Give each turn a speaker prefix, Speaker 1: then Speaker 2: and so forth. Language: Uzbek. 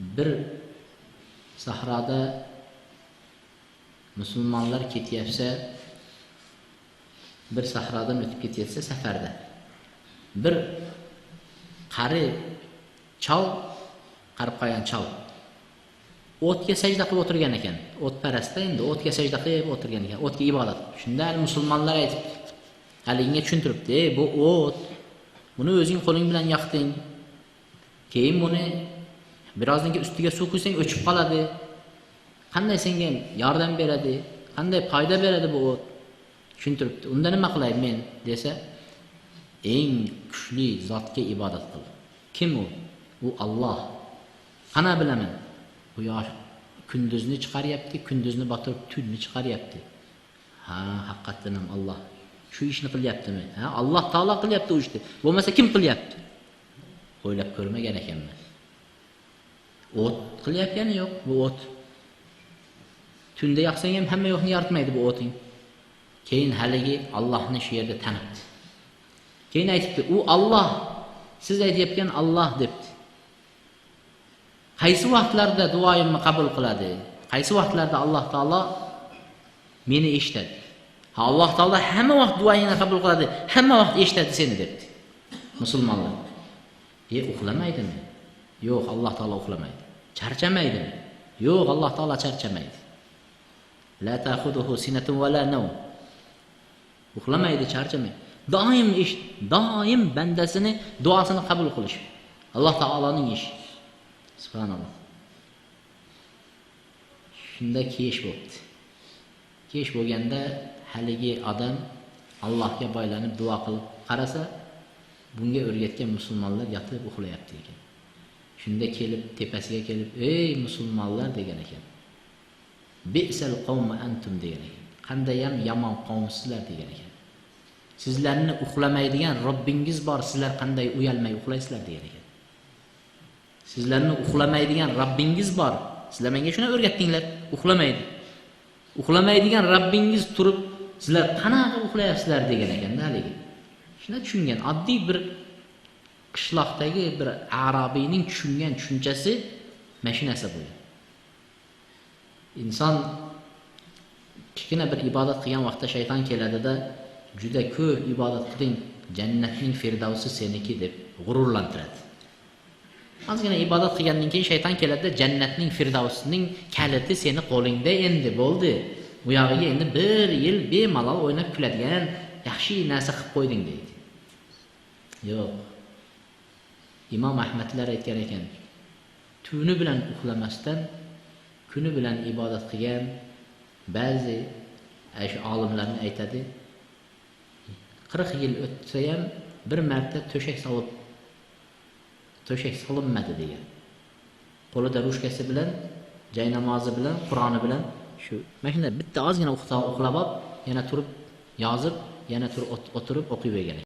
Speaker 1: bir sahroda musulmonlar ketyapsa bir sahrodan o'tib ketyapsa safarda. Bir qari chol qarib qolgan chol. O'tga sajda qilib o'tirgan ekan. O'tparastda endi o'tga sajda qilib o'tirgan ekan. O'tga ibodat. Shunda musulmonlar aytib haliginga tushuntiribdi ey bu o't buni o'zing qo'ling bilan yoqding. Keyin buni birozniki ustiga suv quysang o'chib qoladi. Qanday senga yordam beradi? Qanday foyda beradi bu o't? Tushuntiribdi. Unda nima qilay men desa eng kuchli zotga ibodat qil. Kim u? U olloh qana bilaman? Quyosh kunduzni chiqaryapti kunduzni botirib tunni chiqaryapti. Ha haqiqatdan ham olloh shu ishni qilyaptimi? Ha alloh taolo qilyapti u ishni. Bo'lmasa kim qilyapti? O'ylab ko'rmagan ekanman. O't qilyapgani yo'q bu o't. Tunda yoqsang ham hamma yo'qni yoritmaydi bu o'ting. Keyin haligi ollohni shu yerda tanibdi keyin aytibdi u olloh siz aytayotgan olloh debdi. Qaysi vaqtlarda duoyimni qabul qiladi? Qaysi vaqtlarda alloh taolo meni eshitadi ha alloh taolo hamma vaqt duoyingni qabul qiladi hamma vaqt eshitadi seni debdi. Musulmonlar. E uxlamaydimi? Yo'q alloh taolo uxlamaydi charchamaydimi yo'q alloh taolo charchamaydi. La taxuduhu sinatun va la navm uxlamaydi charchamaydi. Doim ish doim bandasini duosini qabul qilish. Alloh taoloning ishi. Subhanalloh. Shunda kech bo'libdi kech bo'lganda haligi odam allohga boylanib duo qilib qarasa bunga o'rgatgan musulmonlar yotib uxlayapti ekan. Shunda kelib tepasiga kelib ey musulmonlar degan ekan. Bisal qavmi antum degan ekan. Qandayyam yomon qavmsizlar degan ekan. Sizlarni uxlamaydigan robbingiz bor sizlar qanday uyalmay uxlaysizlar degan ekan. Sizlarni uxlamaydigan robbingiz bor sizlar menga shuni o'rgatdinglar uxlamaydi. Uxlamaydigan robbingiz turib sizlar qanaqa uxlayapsizlar degan ekanda haligi. Shunda tushungan oddiy bir qishloqdagi bir arabiyning tushungan tushunchasi mana shu narsa bo'lgan inson kichkina bir ibodat qilgan vaqtda shayton keladida juda ko'p ibodat qiling jannatning firdavsi seniki deb g'ururlantiradi. Ozgina ibodat qilgandan keyin shayton keladida jannatning firdavsining kaliti seni qo'lingda endi bo'ldi. Bu yog'iga endi bir yil bemalol o'ynab kuladigan yaxshi narsa qilib qo'yding deydi. Yo'q. Imom ahmadlar aytgan ekan tuni bilan uxlamasdan kuni bilan ibodat qilgan ba'zi shu olimlarni aytadi qirq yil o'tsa ham bir marta to'shak solib to'shak solinmadi degan. Qo'lida ruchkasi bilan jay namozi bilan qur'oni bilan shu mana shunday bitta ozgina uxlab olib yana turib yozib yana turib o'tirib o'qiyvergan